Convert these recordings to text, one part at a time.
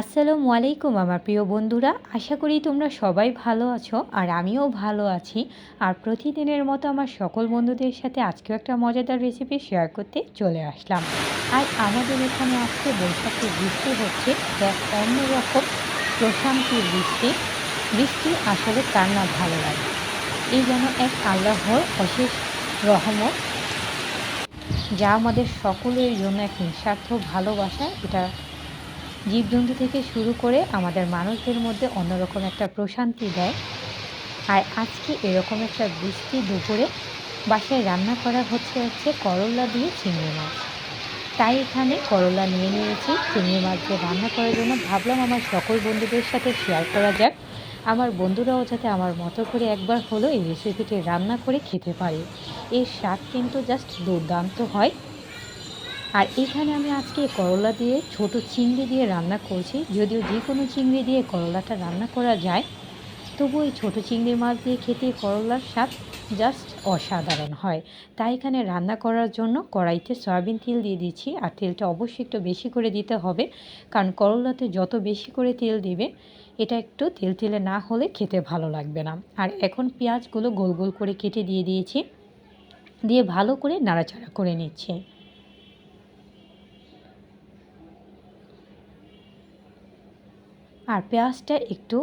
আসসালামু আলাইকুম আমার প্রিয় বন্ধুরা, আশা করি তোমরা সবাই ভালো আছো আর আমিও ভালো আছি। আর প্রতিদিনের মতো আমার সকল বন্ধুদের সাথে আজকেও একটা মজাদার রেসিপি শেয়ার করতে চলে আসলাম। আর আমাদের এখানে আজকে বৈশাখী বৃষ্টি হচ্ছে এক অন্যরকম প্রশান্তির বৃষ্টি। বৃষ্টি আসলে কার না ভালো লাগে। এই যেন এক আল্লাহর অশেষ রহমত, যা আমাদের সকলের জন্য এক নিঃস্বার্থ ভালোবাসা। এটা জীবজন্তু থেকে শুরু করে আমাদের মানুষদের মধ্যে অন্যরকম একটা প্রশান্তি দেয়। আর আজকে এরকম একটা বৃষ্টি দুপুরে বাসায় রান্না করা হচ্ছে হচ্ছে করলা দিয়ে চিংড়ি মাছ। তাই এখানে করলা নিয়ে নিয়েছি। চিংড়ি মাছ দিয়ে রান্না করার জন্য ভাবলাম আমার সকল বন্ধুদের সাথে শেয়ার করা যাক। আমার বন্ধুরাও যাতে আমার মতো করে একবার হলো এই রেসিপিটি রান্না করে খেতে পারে। এর স্বাদ কিন্তু জাস্ট দুর্দান্ত হয়। আর এখানে আমি আজকে করলা দিয়ে ছোট চিংড়ি দিয়ে রান্না করছি। যদিও যে কোনো চিংড়ি দিয়ে করলাটা রান্না করা যায় তবু এই ছোটো চিংড়ি মাছ দিয়ে খেতে করলার স্বাদ জাস্ট অসাধারণ হয়। তাই এখানে রান্না করার জন্য কড়াইতে সয়াবিন তেল দিয়ে দিচ্ছি আর তেলটা অবশ্যই একটু বেশি করে দিতে হবে, কারণ করলাতে যত বেশি করে তেল দিবে, এটা একটু তেল তেলে না হলে খেতে ভালো লাগবে না। আর এখন পেঁয়াজগুলো গোল গোল করে কেটে দিয়ে দিয়েছি, দিয়ে ভালো করে নাড়াচাড়া করে নিচ্ছি। আর পেঁয়াজটা একটু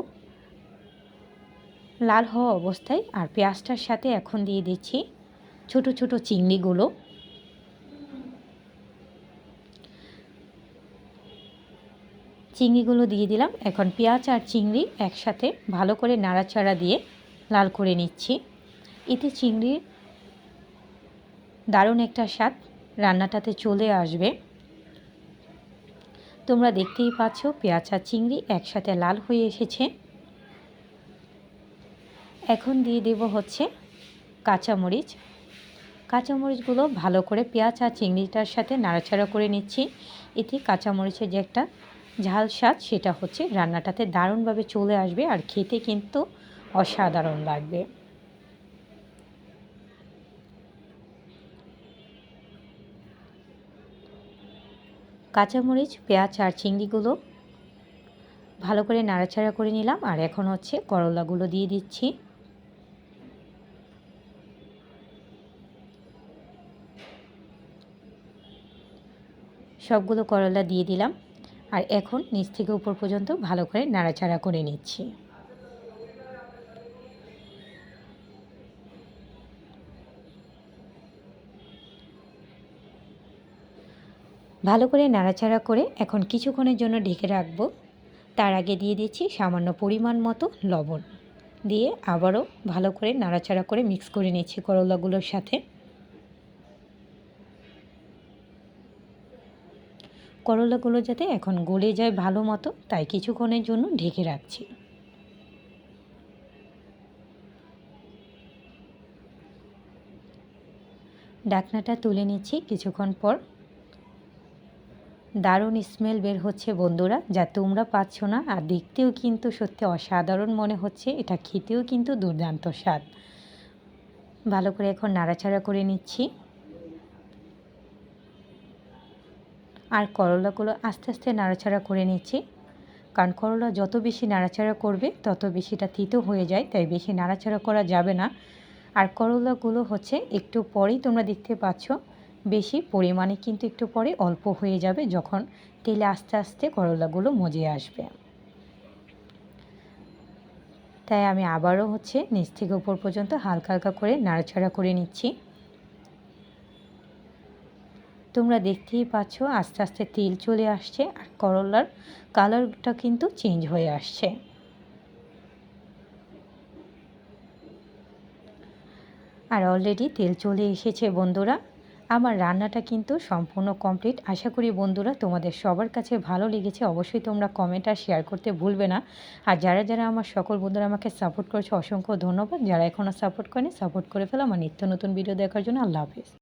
লাল হওয়া অবস্থায় আর পেঁয়াজটার সাথে এখন দিয়ে দিচ্ছি ছোট ছোট চিংড়িগুলো। চিংড়িগুলো দিয়ে দিলাম। এখন পেঁয়াজ আর চিংড়ি একসাথে ভালো করে নাড়াচাড়া দিয়ে লাল করে নিচ্ছি। এতে চিংড়ির দারুণ একটা স্বাদ রান্নাটাতে চলে আসবে। তোমরা দেখতেই পাচ্ছ পেঁয়াজ আর চিংড়ি একসাথে লাল হয়ে এসেছে। এখন দিয়ে দেব হচ্ছে কাঁচামরিচ। কাঁচামরিচগুলো ভালো করে পেঁয়াজ আর চিংড়িটার সাথে নাড়াচাড়া করে নিচ্ছি। এতে কাঁচামরিচের যে একটা ঝাল স্বাদ, সেটা হচ্ছে রান্নাটাতে দারুণভাবে চলে আসবে আর খেতে কিন্তু অসাধারণ লাগবে। কাঁচামরিচ, পেঁয়াজ আর চিংড়িগুলো ভালো করে নাড়াচাড়া করে নিলাম। আর এখন হচ্ছে করলাগুলো দিয়ে দিচ্ছি। সবগুলো করলা দিয়ে দিলাম। আর এখন নিচ থেকে উপর পর্যন্ত ভালো করে নাড়াচাড়া করে নিচ্ছি। ভালো করে নাড়াচাড়া করে এখন কিছুক্ষণের জন্য ঢেকে রাখব। তার আগে দিয়ে দিচ্ছি সামান্য পরিমাণ মতো লবণ। দিয়ে আবারও ভালো করে নাড়াচাড়া করে মিক্স করে নিচ্ছি করলাগুলোর সাথে। করলাগুলো যাতে এখন গলে যায় ভালো মতো, তাই কিছুক্ষণের জন্য ঢেকে রাখছি। ডাকনাটা তুলে নিচ্ছি কিছুক্ষণ পর। দারুণ স্মেল বের হচ্ছে বন্ধুরা, যা তোমরা পাচ্ছ না, আর দেখতেও কিন্তু সত্যি অসাধারণ মনে হচ্ছে, এটা খেতেও কিন্তু দুর্দান্ত স্বাদ। ভালো করে এখন নাড়াচাড়া করে নিচ্ছি। আর করলাগুলো আস্তে আস্তে নাড়াচাড়া করে নিচ্ছি, কারণ করলা যত বেশি নাড়াচাড়া করবে, তত বেশিটা তিতো হয়ে যায়, তাই বেশি নাড়াচাড়া করা যাবে না। আর করলাগুলো হচ্ছে একটু পরেই তোমরা দেখতে পাচ্ছ বেশি পরিমাণে কিন্তু একটু পরে অল্প হয়ে যাবে যখন তেলে আস্তে আস্তে করলাগুলো মজে আসবে। তাই আমি আবারও হচ্ছে নিচ থেকে উপর পর্যন্ত হালকা হালকা করে নাড়াচাড়া করে নিচ্ছি। তোমরা দেখতেই পাচ্ছ আস্তে আস্তে তেল চলে আসছে আর করলার কালারটা কিন্তু চেঞ্জ হয়ে আসছে। আর অলরেডি তেল চলে এসেছে বন্ধুরা। আমার রান্নাটা কিন্তু সম্পূর্ণ কমপ্লিট আশা করি বন্ধুরা তোমাদের সবার কাছে ভালো লেগেছে। অবশ্যই তোমরা কমেন্ট আর শেয়ার করতে ভুলবে না। আর যারা যারা আমার সকল বন্ধুরা আমাকে সাপোর্ট করেছে, অসংখ্য ধন্যবাদ। যারা এখনও সাপোর্ট করেনি সাপোর্ট করে ফেলো। আমার নিত্য নতুন ভিডিও দেখার জন্য আল্লাহ হাফিজ।